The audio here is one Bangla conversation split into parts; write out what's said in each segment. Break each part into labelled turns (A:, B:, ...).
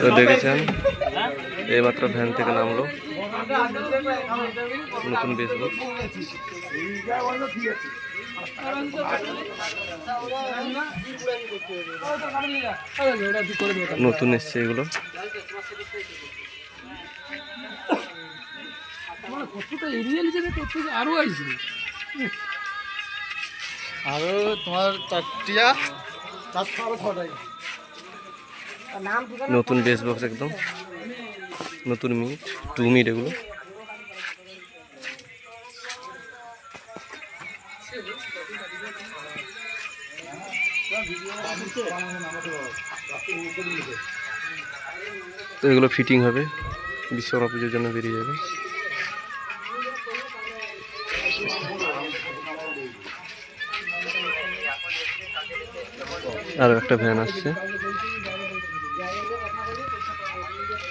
A: তো দেখেছেন? এইমাত্র ভ্যান থেকে নামলো। নতুন ফেসবুক নতুন এসছে এগুলো।
B: আরও আইসি
C: আরও তোমার চারটিয়া চারশো আরও ছটাই
A: নতুন বেস বক্স একদম। নতুন মিট, টু মিট এগুলো। তো এগুলো ফিটিং হবে, বিশ্বকর্মা পুজোর জন্য বেরিয়ে যাবে। আর একটা ভ্যান আসছে।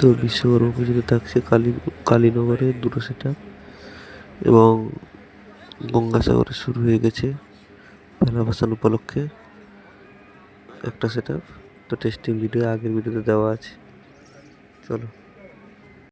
A: তো বিশ্বকর্মা পুজোতে থাকছে কালী, কালীনগরে দুটো সেটা এবং গঙ্গাসাগরে শুরু হয়ে গেছে ভেলা ভাসান উপলক্ষে একটা সেট তো টেস্টিং ভিডিও আগের ভিডিওতে দেওয়া আছে। চলো।